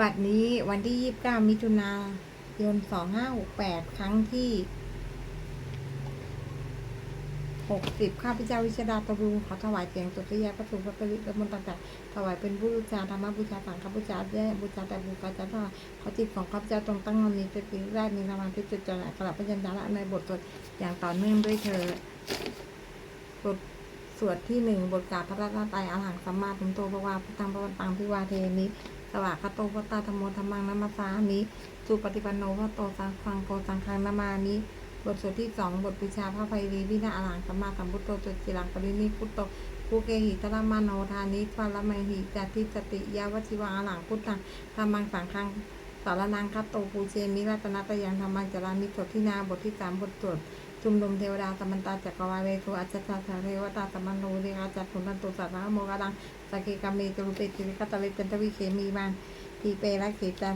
บัดนี้วันที่ 29 มิถุนายน 2568 ครั้งที่ 60 ข้าพเจ้าวิชดาตรูขอถวายเสียงตุติยาพระสุพระปริและมนต์ต่างๆถวายเป็นบูชาธรรมบูชาสังฆบูชาแย่บูชาแต่บูชาจะถวายขอจิตของข้าพเจ้าตรงตั้งมันมีสติแรกมีธรรมะที่จุดจระกลับพยัญชนะในบทสวดอย่างต่อเนื่องด้วยเธอบทสวดที่หนึ่งบทกาพระราชไตรอรหังสัมมาสัมพุทโธพระวาพุทธังพระวันตังพิวาเทมิ สวากาโตพระตาธรรมโมธรรมังนัมสสามิสุปฏิปันโนพระโตสังฆังโกสังฆังนามามิบทสวดที่สองบทปิชาพระไพรีวินาอรหังสัมมาสัมพุทโธจุจิรังปรินิพุตโตภูเกหิตระมาโนทานิปารมหิจัติสติยาวชิวังอรังพุทธังธรรมังสังฆังสารนังคัตโตปูเชมิรัตนตยังธรรมังจารามิบทที่นาบทที่สามบทสวด ชุมนุมเทวดาสมันตาจักรวาลเวทุอัจฉริยะเทวตาสมันโนเรกาจักขุนตันตุสัตตะโมกดังสกเกามีตุรุเปติริกตะเลจันทวิเคมีมันทีเปรักเขจัน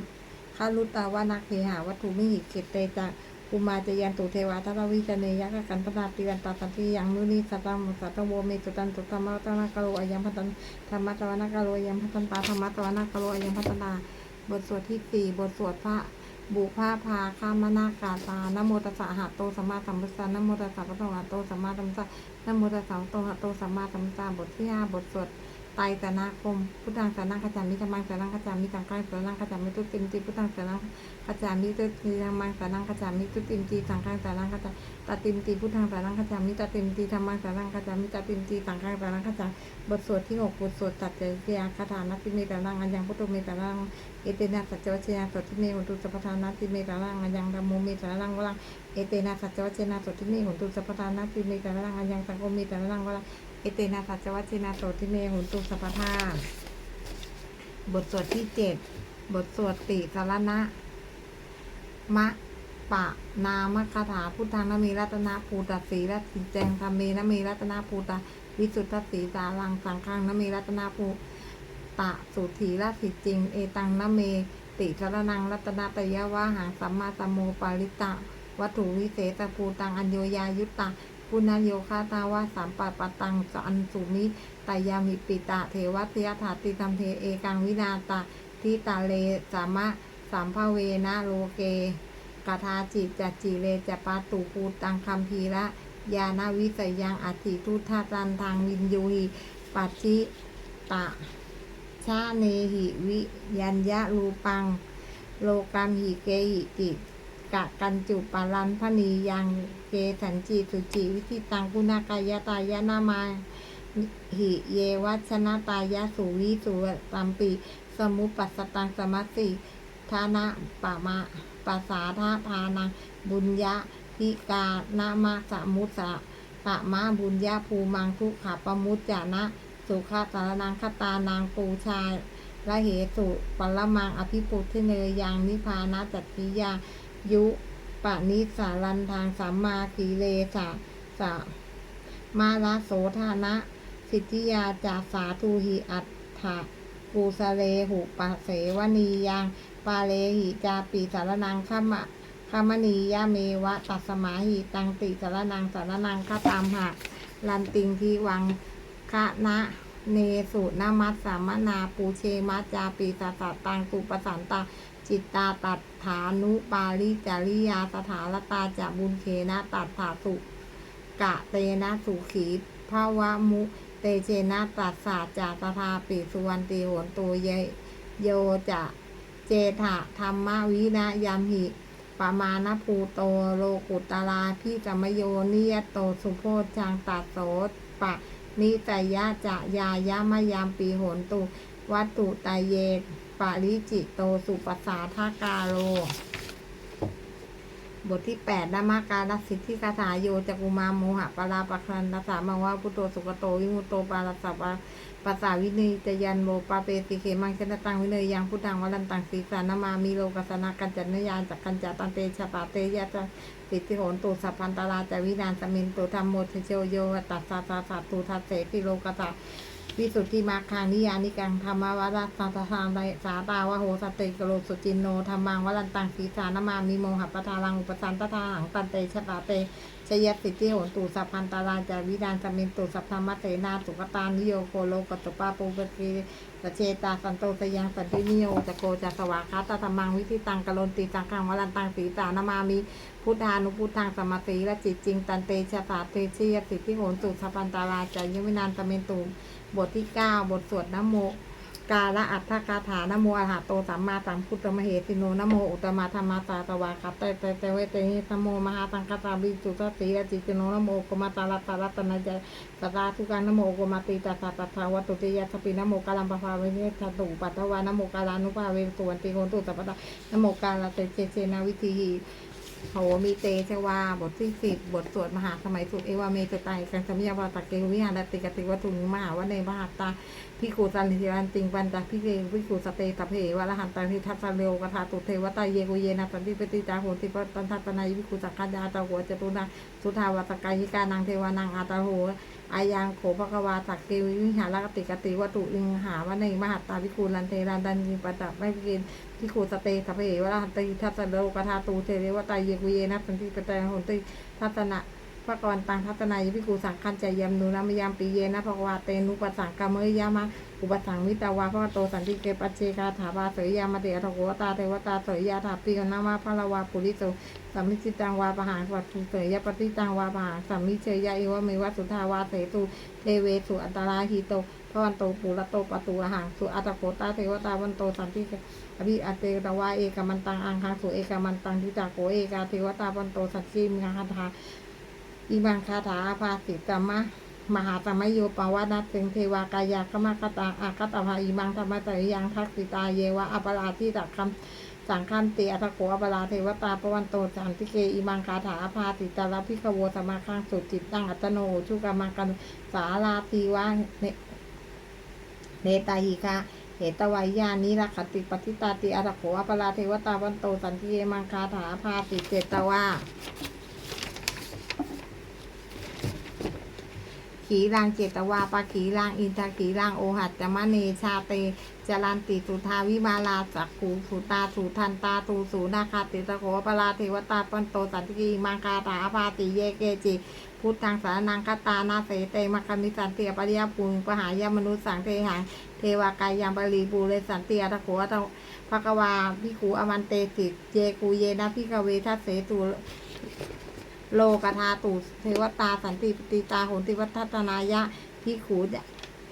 ข้ารุตาวานักเขหาวัตถุมิหิเขตเตจะกุมาจยันตุเทวาทารวิจเนยกกันปนาติวันตาสันติยังมุนีสัตตังมุสัตตโวเมตุตันตุธรรมะตนากโลอยังพัตันธรรมะตวานากโลอยังพัตันตาธรรมะตวานากโลอยังพัตนาบทสวดที่สี่บทสวดพระ บุพาพาคามนากาตานโมตัสสะหะโตสัมมาสัมพุทธัสสะนโมตัสสะพระโตหะโตสัมมาสัมพุทธัสสะนโมตัสสะโตหะโตสัมมาสัมพุทธัสสะบทที่ห้าบทสวด ไตรสนาคมพุทธังสานังขจามิธรรมังสานังขจามิสังฆังสานังขจามิตุติมติพุทธังสานังขจามิตุติธรรมังสานังขจามิตุติมติสังฆังสานังขจาตติมติพุทธังสานังขจามิตติมติธรรมังสานังขจามิตติมติสังฆังสานังขจาบทสวดที่หกบทสวดตัดเจยาคาถานัตติเมตานังอัญญังพุทโธเมตานังเอเตนะสัจวัชยาสดที่เมหุตุสัพพทานัตติเมตานังอัญญังธรรมโมเมตานังวลังเอเตนะสัจวัชยาสดที่เมหุตุสัพพทานัตติเมตานังอัญญังสังโฆเมตานังวลัง เอเตนะสัจวัชินาโตทิเมหุนตุสัพพาบทสวดที่เจ็ดบทสวดติสารณะ มะ ปะ นามคาถาพุทธังนมีรัตนาภูตสีรัตสิแจงธรรมเมนมีรัตนาภูตาวิสุทธสีสาลังสังฆังนมีรัตนาภูตะสุถีรัตสิจริง เอตังนเม ติสารนังรัตนาตยะวะหังสัมมาสัมโมปาริตะ วัตถุวิเศษภูตังอัญโยยายุตตา ปุณโยคาตาวาสามปัปปตังสันสุมิตายามิปิตะเทวัตยถาติธรรมเทเอกังวินาตาทิตาเลสามะสัมภเวนะโลเกกทาจิจัจจิเลจะปาตุปูตังคัมภีระยานาวิสยังอธิทุทธาตันทางวินยูหิปัจจิตะชาเนหิวิยัญญะรูปัง โลกัมหิเกหิติ กะกันจุปารันพนียังเกสันจิสุจิวิธิตังกุณากายตายะนามาหิเยวัชนะตายะสุวิสุตัมปิสมุปัสตังสมัสสิทานะปะมะปัสสาทาทานังบุญญะพิกานามาสมุสะปะมะบุญญะภูมังทุกขปมุจจานะสุขสารนังคตานางปูชายละเหสุปรมังอภิปุทเนยยังนิพานะจัตติยา ยุปนิสารันทางสัมมาคีเลสะสะมาลาโสธานะ สิทธิยาจาสาทูหิอัตถะปูสเลหุปะเสวนียังปาเลหิจาปีสารนังขมะขมณียะเมวะตัสสมาหิตังติสารนังสารนังคตามหะลันติงทีวังคะนะเนสุนามัสสามนาปูเชมัจจาปีสาสตังตุปสันตา จิตตาตัดฐานุปาลิจาริยาสถาลตาจะบุญเคนะตัดถาสุกะเตนะสุขีภาวะมุ เตเชนะตัดสาจาตถาปิสุวรรณติโหนโตเยโยจะเจถะธรรมวินะยามหิปมาณภูโตโลกุตลาพิจมโยนิยโตสุโพจังตัดโสปะนิตยะจะยายามยามปีโหนตุ วัตตุตายเย ปาริจิโตสุปัสสาทากาโล บทที่แปดนามาการสิทธิคาถาโยจักุมาโมหะปาราปะคันนาสามังวะพุโธสุกโตวิมุตโตปาราสัพปะปัสสาวินิจยันโมปาเปติเขมังชนะตังวิเนยยังพุทธังวรันตังสีสานามามีโลกัสนากันจันนยานจักกันจตันเตชะปาเตยะจะสิทธิโหนตุสัพพันตราจาวินานสมินตุธรรมโมทเชโยโยตัสสะสาสะตุทัสเสติโลกตา วิสุทธิมาคานิยานิกังธรรมวรัสสัตทานไสาตาวะโหสติกโลสุจินโนธรรมังวรันตังสีสานามามีโมหะปทาลังอุปสันตทาหังตันเตชะปาเตชยสิทธิโหนตุสัพพันตาราจาวิดานสมินตุสัพพมเสนาสุกตานิโยโคโลกตุปาปูปกีสเชตาสันโตสยังสันตินิโยจะโกจะสวากาตธรรมังวิธิตังกะโลนติจังกังวรันตังสีตานามามิพุทธานุพุทธังสมาติและจิตจริงตันเตชะสาเตชยสิทธิโหนตุสัพพันตาราจายวินานสมินตุ บทที่เก้าบทสวดนโมกาละอัตถกาถานโมอะระหะโตสัมมาสัมพุทธมเหสิโนนโมอุตมะธรรมาสาตวาคัตเตเตเตเวเตหิตโมมหาสังฆตาบิจุตสีรจิตโนนโมกมาตาลตาลตนาจสตาทุกานโมกมาติตาตาตถาวัตุติยาสปินโมกาลัมปภาเวเนทตุปัตถวานโมกาลานุภาเวสุวันติโกนตุสัพพะนโมกาลเตเจเจนาวิธี โหมีเตชวา บทที่สิบบทสวดมหาสมัยสุดเอวาเมจไตกันสมิยาวาตะเกวิหารติกติวัตุงมหาวันในมหาตาพิกูสันติรันติงปันตาพิเกพิกูสเตตะเพวะละหันตังทิทัสเรวกทาตุเทวตาเยกุเยนะสันติปติจาโหติปตันทัตนายพิกูสักขัญญาตะหัวจตุนังสุทาวตกายิกานังเทวานังอาตาโหอายังโขภควาสักเกวิหารกติกติวัตุลิงหาวะในมหัตาพิกูลันเทรันดันยิปตะไม่พิเพิกูสเตตะเพวะละหันตังทิทัสสะเรวกทาตุเทเรวตาเยกุเยนะสันติปติจาโหติทัตนะพระกรตังทัตนายพิกูสังคันใจยมนูนามยามปีเยนะภควาเตนุปสังกามเมยามะอุปสังวิตาวาพระโตสันติเกปัจเจกาถาบาเสยยามาเตอทโกตาเทวตาเสยยาถาปีกนามาพระลาวาปุริโตสัมมิจิตังวาปหาวัตถุเสยยปฏิตังวาปหาสัมมิเชยยะเอวเมวะสุทาวาเสตุเทเวสุอันตราหิโต พระวันโตปุระโตปตุอหังสุอัตโกตาเทวตาวันโตสันติอภิอเตตวาเอกมันตังอังคังสุเอกมันตังทิตาโกเอกาเทวตาวันโตสันติมิหันธาอิมังคาถาภาสิตมะมหาตมโยปวานัสเสงเทวากายากรรมกตาอาคตภาอิมังธรรมตริยังทักษิตาเยวะอปราทิตักคำสังคันติอัตโกอปราเทวตาปวันโตสันติเกอิมังคาถาภาสิตาลพิกโวสมาคังสุจิตตังอัตโนชุกามังกันสาลาตีวะเน เนตาหิกาเหตวายานิรักขติปฏิตาติอัตโขอปราเทวตาวันโตสันติเยมังคาถาภาติเจตวา ขีรังเจตวาปะขีรังอินทขีรังโอหัตจมะเนชาเตจรันติสุทาวิมาลาจักขูสุตาสุทันตาตูสูนาคาติตะโขปลาเทวตาปันโตสันติกีมังคาถาภาติเยเกจิพุทธังสารนังคตานาเสเตมะคมิสันเตียปริยปุงปหายามนุษย์สังเทหังเทวากายามบรีปูเรสันเตียตะโขตะภกวาพิขูอมันเตสิเจกูเยนะพิกเวทัสเสตุ โลกธาตุเทวตาสันติปติตาโหติวัฒตนายะพิขู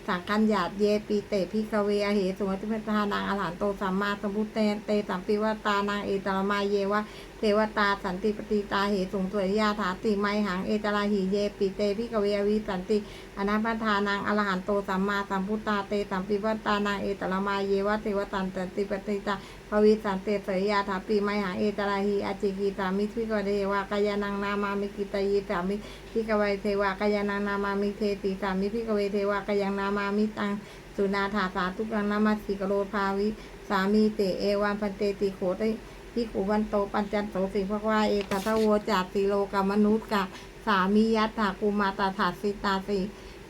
สังคัญญาตเยปีเตพิกเวอเหสุวัติเพทานางอรหันโตสัมมาสัมพุทเตเตสัมปิวตานางเอตรมาเยวะเทวตาสันติปติตาเหสุงสวยยาถาติไมหังเอตราหิเยปีเตพิกเวอวิสันติอนัปทานางอรหันโตสัมมาสัมพุทตาเตสัมปิวตานางเอตรมาเยวะเทวตันสันติปติตา ภวิสันเตเสยยาถาปีไมหาเอตราหีอาจิกีตามิทิกวเดวากายานังนามามิกิตายีสามิพิกเวเทวากายานังนามามิเทติสามิพิกเวเทวากายังนามามิตังสุนาถาสาทุกังนามาสิกโรภาวิสามีเตเอวันพันเตติโขติพิกุวันโตปัญจันโตสิภควาเอตตะโวจาติโลกามนุษย์กะสามียัตถากุมาตาถาสิตาสิ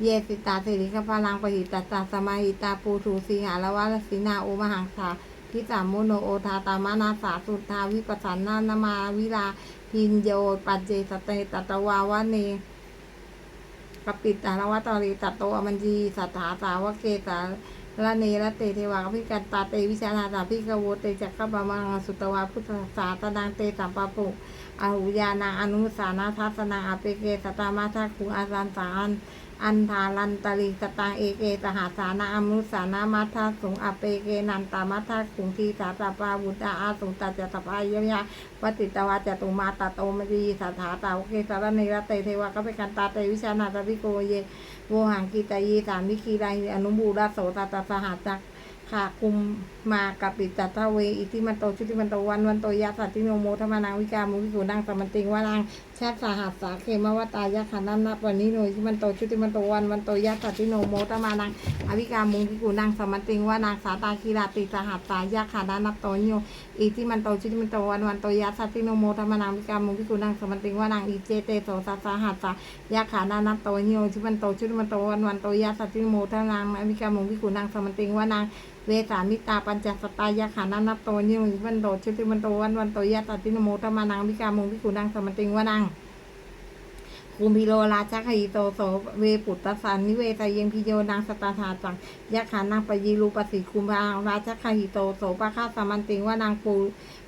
เยสิตาสิริขพลังปหิตตาสมาหิตาปูทูสีหาละวะสินาโอมหังสา พิสามโมโนโอทาตามานาสาสุทาวิปัสสนานามาวิลาพินโยปัจเจสเตตตวาวะเนกปิตาลวัตรีตัตโตอมันจีสัทธาสาวเกตาละเนละเตเทวาพิกันตาเตวิชานาตาพิกโวเตจักขปะมังสุตวาพุทธศาสนังเตสัมปะปุอาหุยานาอนุสานาทัสนาอเปเกสตามาทัคุอารันสาน อันทาลันตริสตังเอเกสหาสานาอมุสานามัทธาสุงอเปเกนันตามัทธาสุงทีสาตาปาบุตาอาสุงตัจตปายยะวติตวาจตุมาตาโตมจีสัทธาตาโอเคสารเนรเตเทวะก็เป็นการตาเตวิชานาตาพิโกเยโวหังกิตายีสามิคีไรอนุบูราโสตาตาสหัสจักขาคุม มากับปิตตะเวอิติมันโตชุติมันโตวันวันโตยะสัตติโนโมธรรมนังวิกามุวิกุนังสมันติงวานังชาติสหัสสาเขมวตายะขันนันนับวันนี้โนชิมันโตชุติมันโตวันวันโตยะสัตติโนโมธรรมนังอวิกามุวิกุนังสมันติงวานางสาตาคีราติสหัสสายะขันนันนับโตโยอิติมันโตชุติมันโตวันวันโตยะสัตติโนโมธรรมนังวิกามุวิกุนังสมันติงวานางอิเจเตโสสัสหัสสายะขันนันนับโตโยชิมันโตชุติมันโตวันวันโตยะสัตติโนโมธรรมานังอวิกามุวิกุนังสมันติงวานาง เวสามิตาปัญจสตายาขานันนับโตนิวันโตชิติมันโตวันวันโตยะตัตินโมตมานังวิกามุงวิขุนังสมันติงวานังคุมพิโลราชคหิโตโสเวปุตตสันนิเวตายงพิโยนางสตาธาจังยะขานังปยีรูปสิคุมพาราชคหิโตโสปะฆาสมันติงว่านางปู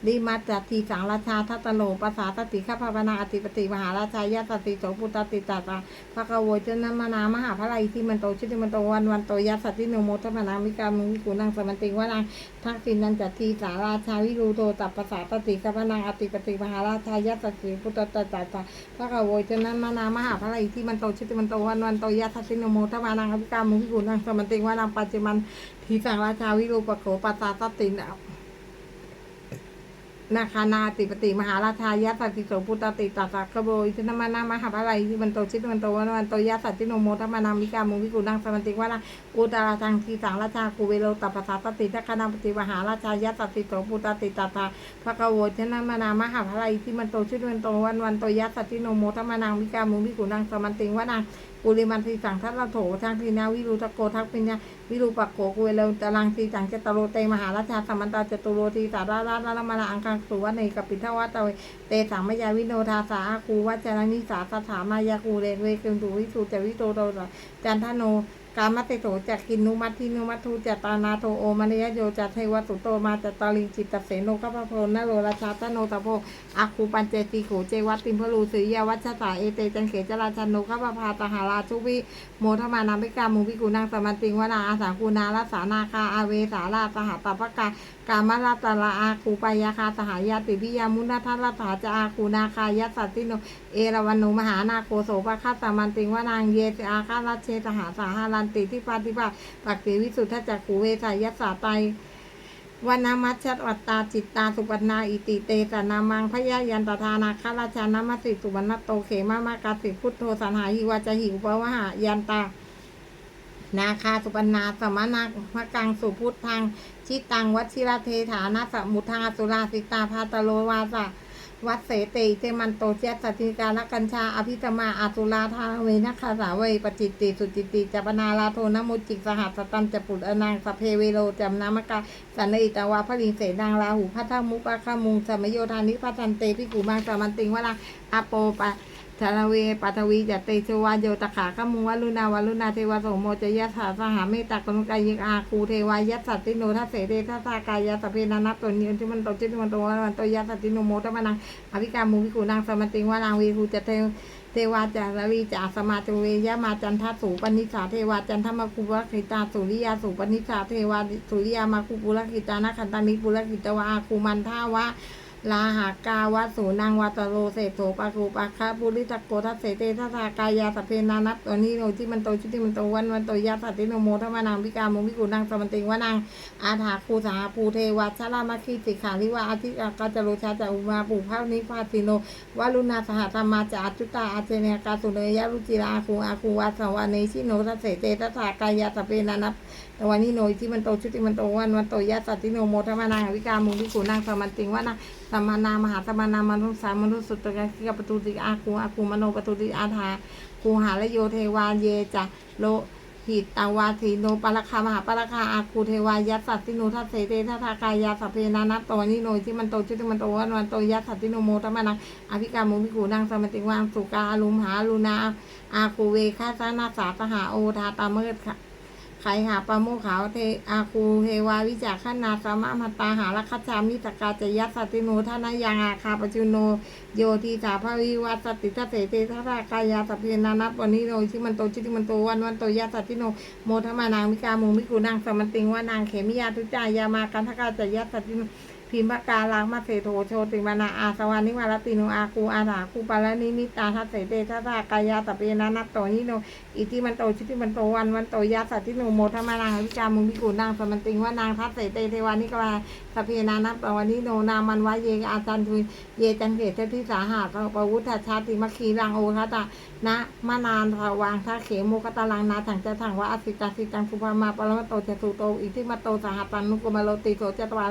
ริมัจจทีสังราชาทัตตโลภาษาตติข้าพนาอธิปติมหาราชายาตติโสปุตตติตาตาภะคะโวจนมนามหาพระไลที่มันโตชิติมันโตวันวันโตยัสสติโนโมทัพนามิกามุวิกุนังสมันติงว่านางทักษินันจัตทีสาราชาวิรูโตตัปภาษาตติข้าพนาอธิปติมหาราชายาตติปุตตติตาตาพระกโวจนั้นมนามหาพระไรที่มันโตชิติมันโตวันวันโตยัสสินโมทวานังอภิกามุขิกุนังสมันติงวานังปัจจิมันทีสังราชาวิรูปโขปัสสาสติน นาคานาติปติมหาราชายะสัตติโสพุตติตัสสะกโบยเจนั้นมานามหาพระไรที่มันโตชิตมันโตวันวันโตยะสัตติโนโมทวานังวิกามุขิกุนังสมันติวานังอุตราทังทีสังราชาคูเวโลตัปสาสติทัคคณาปฏิมหาราชายะสัตติโสพุตติตัสสะพระกโวชนะมานามหาพระไรที่มันโตชื่อมันโตวันวันโตยัสสติโนโมทมานางวิกามุวิกุนังสมันติวานาง ปุริมันทีสังทัตละโถทางทีนาวิรุตโกทักปิญญาวิรูปักโกกุเวเลตรังทีสังเจตโรเตมหาราชาสมันตาจตุโรทีสาราราลมานาอังคังสุวรรณกับปิทวัตเวเตสังมยาวิโนทาสาคูวัจรนิสาสถามายาคูเรเวกึงตุวิสุจวิโตโตจันทโน กามติโสจักกินนุมัตทินุมัตทุจตานาโทโอมานยโยจัตเทวสุโตมาจตาลิงจิตตเสโนกัปะโพนโรราชาตโนตะโพอาคูปัญเจติโขเจวัตติมพลูสุยาวัชตาเอเตจังเขจราชันโนกัปะพาตหาราชุวิโมทมานามิกามุวิกุนังสมันติงวนาอาสาคูนาลสานาคาอาเวสาราสหตปกากามาลาตละอาคูปายาคาสหายาติพิยามุนาทัลถาจาอาคูนาคายัสสติโนเอราวันโนมหานาโคโสภะคาสามันติงวานางเยสอาคาราเชตหาสาหารันติที่ปาติปาปักติวิสุทธจักขูเวสายัสสาไตวานามัชชัตวัตตาจิตตาสุปนาอิติเตสนามังพยายันตทานาคาราชานามัสสิสุวรรณโตเขมามากาสิพุทโธสันหาหิวาจหิวปวหายันตานาคาสุปนาสมนาพกังสุพุทธัง ชิตังวัชิระเทฐานาสมุทาสุราสิตาพาตโลวาสะวัดเสเตเจมันโตเจสติการกัญชา อภิธรรมาอาตุลาทาเวนัคาสาเวปจิตติ สุจิตติจัปนาลาโทนมุจิกสหัสตันจปุตอนางสเพเวโรจำนามกาสันนิตวาพลิงเสนางลาหูพัทธมุปะขมุงสมโยธานิพัทันเตพิกุมังสามันติงวะลาอาโปปะ ชาลเวปัทวีจัตเตชวาโยตถาขมุวัลุนาวลุนาเทวโสโมจยัสาสหาเมตตากนุกายิกอาคูเทวายัสสัตติโนทัสเสเตทัสากายาสพเพนานัตตนิยนที่มันโตจิตมันโตวันโตยัสสัตติโนโมตมนังอภิกามุวิกุนางสมติงวานางวีคูจะเทเทวาจารวีจาสมาจเวยะมาจันทสูปนิสาเทวาจันทมาคุปุรคิตาสุริยาสุปนิสาเทวาสุริยามาคุปุรคิตานาคันตานิปุรคิตวาอาคูมันทาวะ ลาหากาวะสูนางวัตโรเศโสปะกูปะคะบุริตโกทัสเสเตทัสากายาสพเพนานับตัวนี้โนที่มันโตชุติมันโตวันวันโตยาสัตติโนโมทวานางวิกามุวิกุนางสมันติงวานางอาถาคูสาภูเทวชรามาคีสิขาลิวาอาทิกากาจโรชาจาอุมาปุภานิพาติโนวาลุนาสหธรรมาจาจุตาอาเจเนกาสุเนยารุจิราคูอาคูวัสวาเนชิโนทัสเสเตทัสากายาสพเพนานับ ตวันนี้โนยที่มันโตชุติมันโตวันวันโตยะสัตติโนโมทมนางวิกามุวิกุนางสมันติงว่านาสมมานามหาสมมานามนุสามนุสุตตะกิกปตุติอาคูอาคูมโนปตุติอาทาคูหาลโยเทวาเยจะโลหิตตาวาทีโนปะละคามหาปะละคาอาคูเทวายัสสัตติโนทัสเสเตทัทากายาสัพเพนานัตตวันนี้โนยที่มันโตชุติมันโตวันวันโตยะสัตติโนโมทมนางอภิกามุวิกุนางสมันติงวางสุกาลุมหาลุนาอาคูเวคาสานาสาสหาโอทาตาเมิดค่ะ ไขหาปะโมขาวเทอาคูเทวาวิจาขนาสมะมาตาหาลักขจามิตกาจยัสติโนทนายังอาคาปจุโน โยทีสาภวิวัสติทัเสเตทัสสากายาสพเพนานับวันนี้โนที่มันโตชิติมันโตวันวันโตยัสติโนโมทมานางมิกามุมิกูนางสมันติงว่านางเขมิยาทุจายามากันทกาจยัสติโนพิมพกาลังมาเสโทโชติมานาอาสวานิวารติโนอาคูอาถาคูปาลนิมิตาทัสเสเตทัสากายาสพเพนานับโตนิโนอิติมันโตชิติมันโตวันวันโตยาสัตติโนโมทมานางวิจามุมิกุนางสมันติงว่านางทัสเสเตเทวานิกวาสเพนานัปปวันิโนนามันวะเยอาจันทุยเยจันเกตทิสาหาสปวุฒชาติมัคคีรังโอคตะนะมานานภาวางทาเขโมกตาลังนาถังจะถังว่าอสิตาสิตังสุภามาปรมโตเจตุโตอิติมาโตสหัตันนุกมโลติโสจตวาน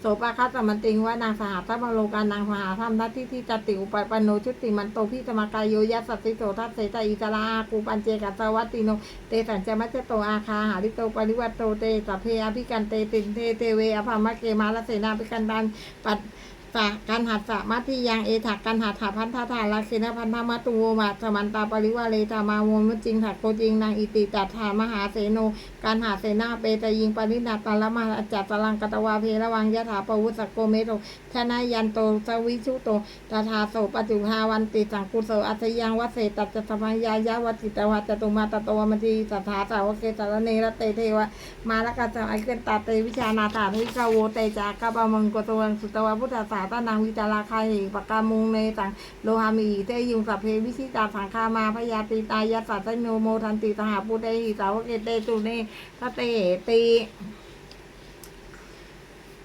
โสปะคัสมันติงว่านางสหัตมโลกานางมหาธรรมนัตทิที่จติอุปปันโนชุติมันโตพิสมากายโยยัสสติโตทัสเสตอิตาลากูปัญเจกัสวัตติโน เตสัญจมัจจโตอาคาหาริโตปริวัตโตเตสัพเพอภิกันเตตินเทเตเวอภามะเกมาลเสนาภิกันดันปัด สะกันหัสสะมัติยังเอถักกันหัตถพันธาธาลาเคนะพันธมัตุโวมาสมันตาปริวาเลตามาโวมุจิงถักโกจิงนางอิติตัถามหาเสโนการหาเสนาเปตยิงปรินาตาละมาจัตตลังกตวาเพระวังยะถาปวุสสโกเมโตชนะยันโตสวิชุโตตถาโสปฏิภาวันติสังกุโสอัตยังวเสตัจจสมัญญายะวัติตวะจตุมาตโตมติสัทธาสาวกเกตระเนรเตเทวะมาลกัสสะไอเกนตาเตวิชานาถาวิกาโวเตจากะปะมังกตวังสุตวะพุทธสาตานังวิจาราคาหิปกามุงเนตังโลหามีเตยุงสัพเพวิชิตาสังคามาพยาติตายาสัตโนโมทันติสหาปุเตหิสาวเกเตตุเนพระเตตี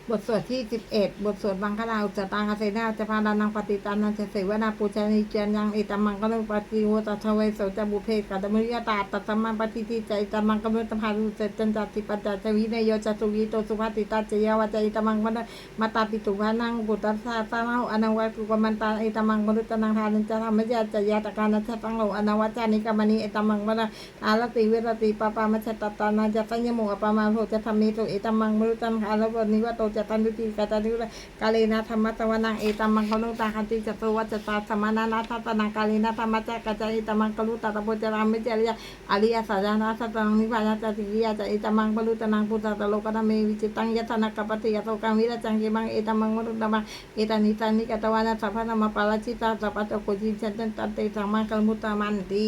บทสวดที่ 11 บทสวดบังคลาอุจจตังคเสนาจะพาดานังปฏิตานันจะเสวนาปูชานีเจยนยังเอตมังกลุปฏิโวตชเวโสจบุเพกัตมุริยตาตัตมังปฏิทิใจตมังกมุตพารุเจจันจติปัจจวิเนโยจตุวิโตสุภาติตาเจยวาจอิตมังมันมาตาปิตุภานังบุตตสาสามาอนังวัตุกมันตาเอตมังมนุตนังทานันจะธรรมจจยาตการนัชตังโลอนัวัจานิกามณีเอตมังมันอาลติเวรติปปามัชตตานาจะสัญญโมอปมาโหจะธรรมิโตเอตมังมนุตังอาลวนิวโตจตันดุติกาตานุระกาเลนะธรรมะตวนังเอตัมมังคลุตาคันติจตุวัจตาสมานานาทัตนังกาเลนะธรรมะจักจาเอตมังคลุตาตโพจรามิจริยาอริยสัจนาสัตตังนิพพานาจติยาจะเอตมังคลุตานังพุทธตโลกนาเมวิจิตังยตนากปฏิยโตกังวิรจังเกมังเอตัมมังมนุตมังเอตานิตานิกตวานาสัพพนามาปาราชิตาสัพพะโตโกจิจันตันเตสังมังกัลมุตตมันติ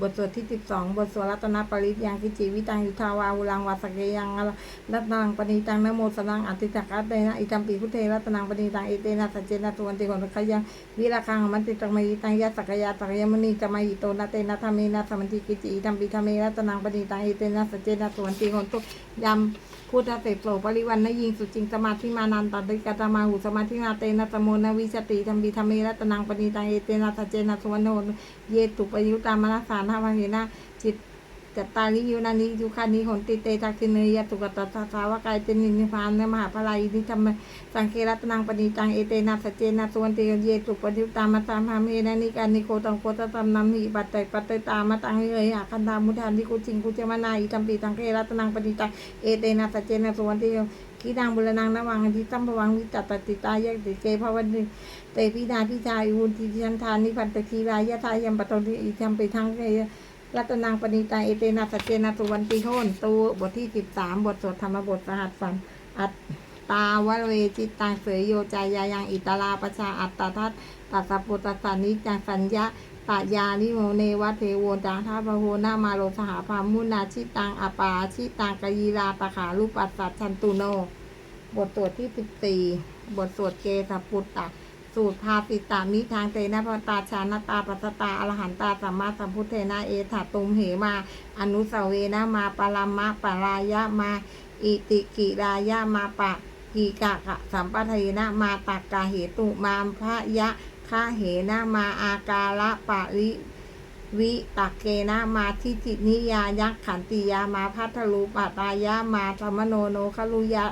บทสวดที่ 12 บทสวดรัตนปริตยังกิจิวิตังยุทาวาวุลังวาสเกยังรัตนังปณิตังนโมสนังอติจักรเตนะอิตัมปีพุทเทรัตนังปณิตังเอเตนะสัจเจนะตุวันติโกนขยังวิราคังมันติตังมยิตังยะสักยะตักยมณีจมายิโตนะเตนะธรรมเมนะสมันติกิจิอิตัมปีธรรมเมรัตนังปณิตังเอเตนะสัจเจนะตุวันติโกนตุยำ พุทธเสพโสปริวันนยิงสุจิงสมาธิมานันตันติกาตมาหูสมาธินาเตนะตโมนวิชติธรรมีธรรมีรัตนังปณิตังเอเตนะสัจเจนะสุวรรณโนเยตุปยุตามนัสสานาวันเนะจิต จัตตาลิยุนานิยุคานิหนติเตทักษิเนยตุกตตสาวกายเตนินิพานเนมหาพลายินิธรรมสังเครัตนังปณิตังเอเตนะสัจเจนะสุวรรณเตเยตุปยุตามาตามหาเมนะนิการนิโคตังโคตตัมนัมหิปัตไตปัตตตามาตังเฮยหาคันธามุทานิกุจิงกุเจมานาอิตัมปีตังเครัตนังปณิตังเอเตนะสัจเจนะสุวรรณเตกีดังบุรนังนวังอธิตัมภวังวิจัตตติตายะติเกภวันติเตพินาพิชายุนทิชันทานิพันตทีรายะทายัมปตติอิทัมไปทังเกย รัตนังปณิตาเอเตนะสเจนะสุวรรณติโหนตูบทที่สิบสามบทสวดธรรมบทสหัสสันอัตตาวะเวจิตตังเสยโยจายายังอิตาลาประชาอัตตาทัตตัสปุตตสานิจังสัญญาตายานิโมเนวะเทโวจาทาปะโหนามาโลสหพามุนาชิตังอปาชิตังกยีราตขาลุปัสสัชชันตุโน บทสวดที่สิบสี่บทสวดเกสปุตตะ สูตรพาสิตามิทางเตนะพตาชานตาปัสตาอรหันตาสัมมาสัมพุทเทนะเอถาตุมเหมา อนุสาวเวนะมาปรามะปรายะมา อิติกิรายะมาปะกีกะกะสัมปะเทนะมาตักกาเหตุมาพระยะคาเหนะมาอากาละปะริวิตักเกนะมาทิจินิยายักขันติยามาพัทลุปตายามาธรรมโนโนคลุยะ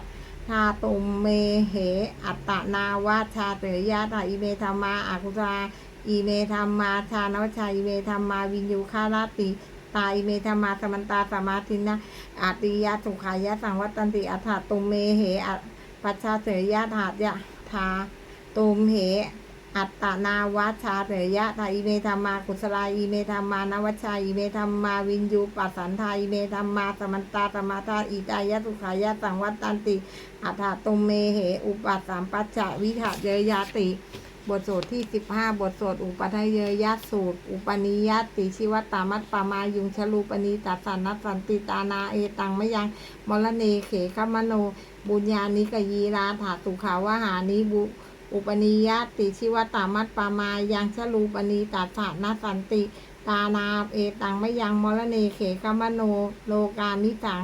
ทาตุมเมเห อัตตนาวาชาเตยะตาอิเมธรรมาอาคุตาอิเมธรรมาชานวชาอิเมธรรมาวินยูคาราติตาอิเมธรรมาสมันตาสมาธินะอาติยะสุขายะสังวัตตันติอัฏฐตุมเมเหอัตปัชชาเตยะถาตยะทาตุมเห อัตตนาวัชาเถยะทาอิเมธรรมากุศลาอิเมธรรมานวัชชาอิเมธรรมาวินยูปัสสันทาอิเมธรรมาสมันตาสมาทาอิตายะสุขายะสังวัตตันติอัฏฐตุมเมเหอุปัสสัมปัจจะวิถะเยยาติบทสวดที่15บทสวดอุปทเยยะสูตร อุปนิยติชิวตามัตปามายุงชลูปนีตัสสันนัสันติตานาเอตังมะยังมรเนเขขมโน บุญญานิกยีราถาตุขาวหานิบุ อุปนิยติชิวตามัตปามายังชลูปณีตัสสะนาสันติ ตานาเอตังไมยังมรเนเขกมโนโลกานิจัง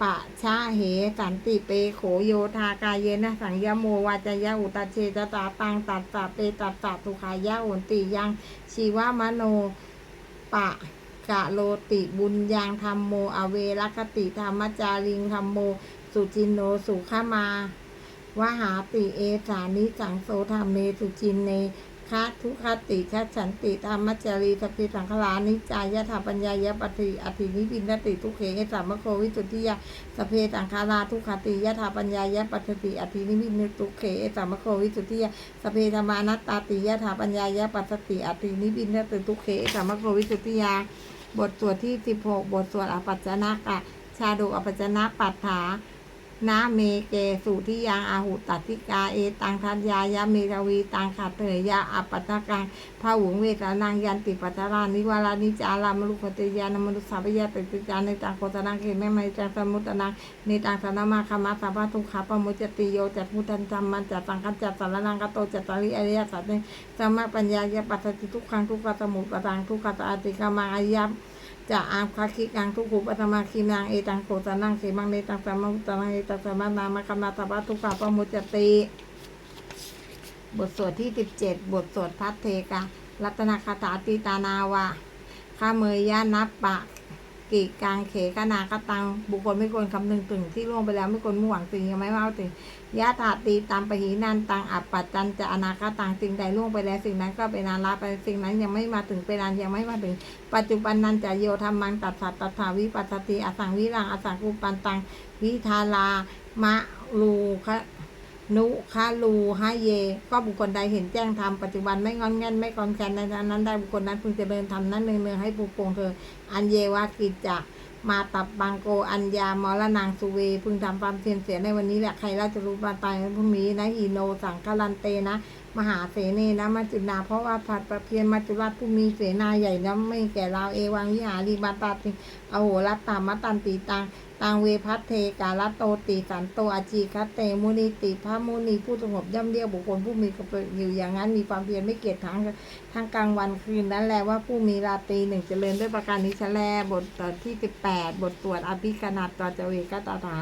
ปะชะเหสันติเปโขโยธากายเยนะสังยโมวาจยะอุตเชจตาตังตัสสะเปตัสสะตุขายะโอนติยังชีวมโนปะกะโลติบุญยังธรรมโมอเวรคติธรรมจาริงธรรมโม สุจินโนสุขมา วหาติเอสานิสังโสธรรมเมสุจินเนคะทุคติคะฉันติธรรมจรีสพเพสังขลานิจายะถาปัญญายปฏิอธินิพินติทุเขสามโควิสุทธิยาสเพสังขาราทุคติยะถาปัญญายปฏิอธินิพินทุเขสามโควิสุทธิยาสเพธรรมานัตตาติยะถาปัญญายปัสสติอธินิพินติทุเขสามโควิสุทธิยา บทสวดที่16บทสวดอปัจจนะกะชาดกอปัจจนะปัฏฐา นาเมเกสุทิยังอาหุตัตติกาเอตังทัญญายะเมรวีตังขัดเถยยะอปตตกังพระหุงเวทานังยันติปัตรานิวารานิจารามลุคติยานมนุสสาพยาติติจาในตังโคตนังเขแม่ไมจังสมุตนังในตังสนามาคามาสัพพะทุขาปมุจติโยจัตพุทธันจำมันจัตตังคัจจัตสารนังกโตจัตตาริอริยสัจเนสมมาปัญญายะปัสสติทุกขังทุกขสมุปตังทุกขสอาติกามังอายัม จะอามคาคิกังทุกขุปัตมาคีนางเอตังโกตนังเขมังเนตังสามมุตังเอตังสามานามะกัมนาตปะทุกขาปมุจจติ บทสวดที่สิบเจ็ดบทสวดพัทเทกะ รัตนคาถาติตานาวะข้าเมยยะนับปะ กิกังเขกนากตัง บุคคลไม่ควรคำนึงถึงที่ล่วงไปแล้วไม่ควรมุ่งหวังสิ่งยังไม่ว่าเอาถึงยะถาตีตามปหีนันตังอัปปัจจันจะอนาคตังสิ่งใดล่วงไปแล้วสิ่งนั้นก็เป็นอาลาไปสิ่งนั้นยังไม่มาถึงเป็นอันยังไม่มาถึง ปัจจุบันนันจะโยธรรมังตัดสัตตัทธาวิปัสสติอสังวิรังอสังกุปันตังวิทาลามะลูคะ นุคาลูฮาเย ก็บุคคลใดเห็นแจ้งธรรมปัจจุบันไม่งอนแงนไม่กอนแคนในนั้นได้บุคคลนั้นพึงเจริญธรรมนั้นเนืองๆให้ปูโปงเธอ อันเยวากิจจะมาตับบังโกอัญญามรนางสุเว พึงทำความเพียรเสียในวันนี้แหละใครราจะรู้มาตายในพรุ่งนี้นะฮีโนสังคลันเตนะ มหาเสเนนะมัจจุนาเพราะว่าผัดประเพียนมัจจุราชผู้มีเสนาใหญ่นะไม่แก่เราเอวังวิหารีมาตาติอโหรัตตามตันติตังตังเวพัทเทกาลโตติสันโตอาจีคัตเตมุนิติพระมุนีผู้สงบย่ำเรียกบุคคลผู้มีกำลังอยู่อย่างนั้นมีความเพียรไม่เกียจทั้งทั้งกลางวันคืนนั้นแหละว่าผู้มีราตรีหนึ่งเจริญด้วยประการนี้ชะแลบทที่18บแปดบทตรวจอภิกนัดตอจเวกตาถา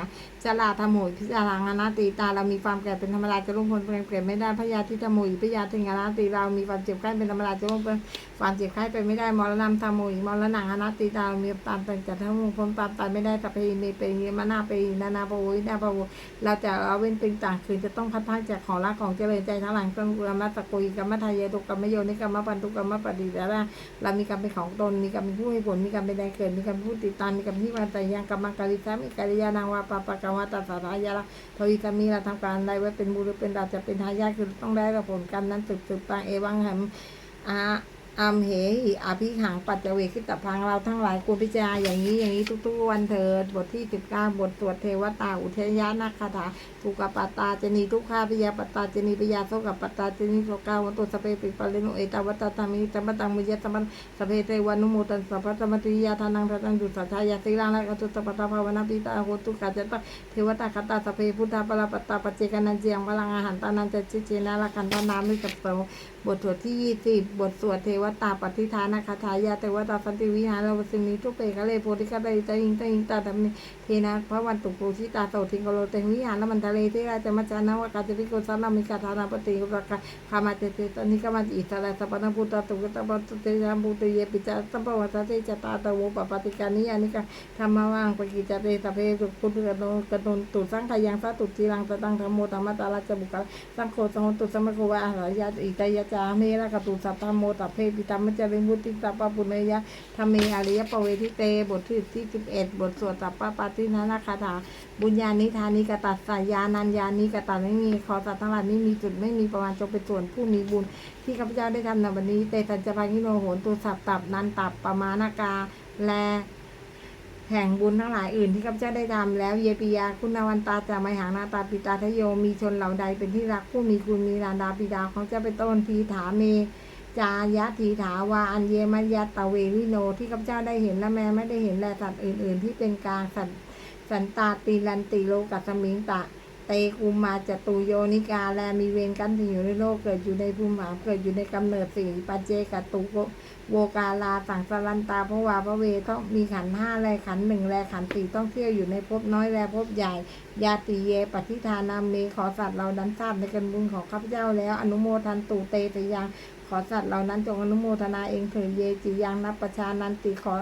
จลาธรรมยพิจารณานาตีตาเรามีความแก่เป็นธรรมดาจะล่งพ้นเปลี่ยนไม่ได้พยาธิธรรมหยพยาธิงานาตีเรามีความเจ็บไข้เป็นธรรมดาจะล่วงพ้นความเจ็บไข้ไปไม่ได้มรณะธรรมโหยมรณะอนาตีตาเรามีตามแต่จะทั้งล่งพ้นตามตายไม่ได้สัพเพเมเปเยมานาเปนานาปโวยนาปโวเราจะเอาเว้นตึงต่างคืนจะต้องพัดพากจากของรักของเจริญใจทั้งหลังต้องกรรมตะกุยกรรมทายตุกรรมโยนิกรรมปันตุกรรมปฏิแต่ล้วเรามีกรรมเป็นของตนมีกรรมเป็นผู้ให้ผลมีกรรมเป็นแดงเกิดมีกรรมผู้ติดตามมีกรรมที่มาแต่ยังกรรมการิสามีกิริยานางวาปะปะกวาตัสสะายาละทวิสามีเราทำการใดไว้เป็นบุรุษเป็นดาจะเป็นทายาทคือต้องได้รับผลลกรรมนั้นสืบสืบไปเอวังแหมอา อัมเหหิอภิหังปัจเจเวคิตพังเราทั้งหลายควรพิจารณาอย่างนี้อย่างนี้ทุกๆวันเถิดบทที่19บทสวดเทวตาอุเทยานาคาถาทุกปัตตาจนีทุกขาปิยาปัตตาจนีปิยาโสกปัตตาจนีโสกาวันตุสเปปิปะเลนุเอตาวัตตามิตัมตังมุยตัมสเปเตวานุโมตันสัพพะตมติยาทานังทัตังดุสัจายาติรังละกตุตปัตตาภาวนาปิตาโหตุกัจจตเทวตาคตาสเปพุทธาปลาปัตตาปจเจกันันเจียงพลังอาหารตานันจะจิเจนะละกันตานามิสัพโส บทสวดที่ยี่สิบบทสวดเทวตาปฏิทานาคาทายาเทวตาสันติวิหารวสินีทุกเปกะเลโพธิกะเลตอิงตอิงตาธรรมิเทนะพระวันตุปูชิตาโตทิงกโลเตวิหารมันทะเลเทราจมัจจานวกาจริโกสันนามิกาธานาปฏิรักะคามาเตเตตนิกามาอิสระสัพพะพุทธตุกตะปัตเตยามปุตเยปิจาสัมปวัตเตจตาตวปปติกานิยานิกาธรรมวังปกิจเตสเพสุพุทธกโนกโนตุสังขยังสัตุจีรังตตังธรรมโมธรรมตาลาจบุกะสังโฆสังตุสมโกวะอรยะอิตยะจาเมระกตุสัพพโมตัพเพปิตามจริมุติสัพปุเนยะธรรมเมอริยปเวทิเตบทที่ที่11บทสวดสัพพปาตินานาคาถาบุญญาณิธานิกตัสสายานัญญานิกตัสไม่มีขอสัตว์ทั้งหลายไม่มีจุดไม่มีประมาณจงเป็นส่วนผู้มีบุญ ที่ข้าพเจ้าได้ทำในวันนี้เตตัญจพังกิโนโหนตุสัพตับนันตับประมาณากาแลแห่งบุญทั้งหลายอื่นที่ข้าพเจ้าได้ทำแล้ว เยปิยาคุณาวันตาจาไมหังนาตาปิตาทโยมีชนเหล่าใดเป็นที่รักผู้มีคุณมีรานดาปิดาของเจ้าเป็นต้นทีถาเม จายะทีถาวาอันเยมัญญาตเววิโนที่ข้าพเจ้าได้เห็นและแม้ไม่ได้เห็นแลสัตว์อื่น ๆ ที่เป็นกลางสัตว์สันตาตีลันติโลกัสมิงตะ เตกุมาจตุโยนิกาแลมีเวรกันที่อยู่ในโลกเกิดอยู่ในภูมิหาเกิดอยู่ในกำเนิดสี่ปัจเจกตุโกโวกาลาสังสารันตาเพราะว่าพระเวต้องมีขันห้าแลขันหนึ่งแลขันสี่ต้องเที่ยวอยู่ในภพน้อยแลภพใหญ่ ยาติเยปฏิทานาเมขอสัตว์เราดันทราบในกันบุญของข้าพเจ้าแล้วอนุโมทันตุเตตยัง ขอสัตว์เหล่านั้นจงอนุโมทนาเองเถิดเยจิยังนับประชานันติขอ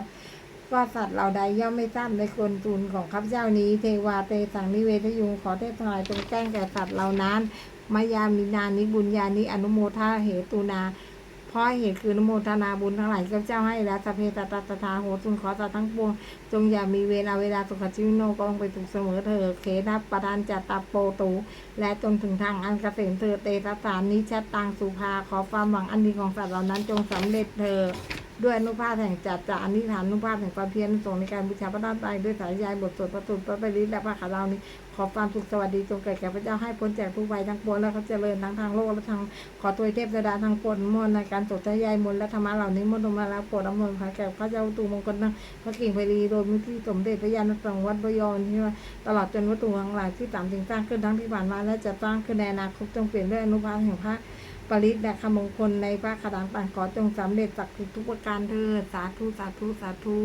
ว่าสัตว์เหล่าใดย่อมไม่ทราบในคนตูนของข้าพเจ้านี้ เทวาเตสังนิเวทยุงขอเทพทายจงแจ้งแก่สัตว์เหล่านั้นมายามินานิบุญญานิอนุโมทาเหตุนา เพราะเหตุคือนุโมทนาบุญทั้งหลายที่ข้าเจ้าให้แล้วสเพตตาตถาโหตุนขอสัตว์ทั้งปวง จงอย่ามีเวลาเวลาสุขชีวิโนก็ลงไปถูกเสมอเธอเคนับประธานจัตตาโปตู และจนถึงทางอันเกษมเธอเตสสารนิชัตตังสุภาขอความหวังอันดีของสัตว์เหล่านั้นจงสำเร็จเธอ ด้วยอนุภาพแห่งจัตตาอนิฐานอนุภาพแห่งความเพียรส่งในการบูชาพระด้านใดด้วยสายใยบทสวดประตูพระปริและพระขาเรานี้ขอความสุขสวัสดีจงเกิดแก่พระเจ้าให้พ้นจากทุกภัยทั้งปวงและเขาเจริญทั้งทางโลกและทางขอตัวเทพเทวดาทางปวงมนในการสดใยมนและธรรมะเหล่านี้มนต์ลงมาแล้วโปรดอำนวยพระแก่พระเจ้าตูมงคลทั้งพระกิ่งไพรีโดยมิที่สมเด็จพระยาณสังวัดพยอนที่ว่าตลอดจนวัตถุทั้งหลายที่สามสิ่งสร้างขึ้นทั้งที่ผ่านมาและจะสร้างขึ้นในอนาคตจงเปลี่ยนด้วยอนุภาพแห่งพระ ปริศและคำมงคลในพระคาถาต่างขอจงสำเร็จสักดิ์ทุกประการเถิดสาธุสาธุสาธุ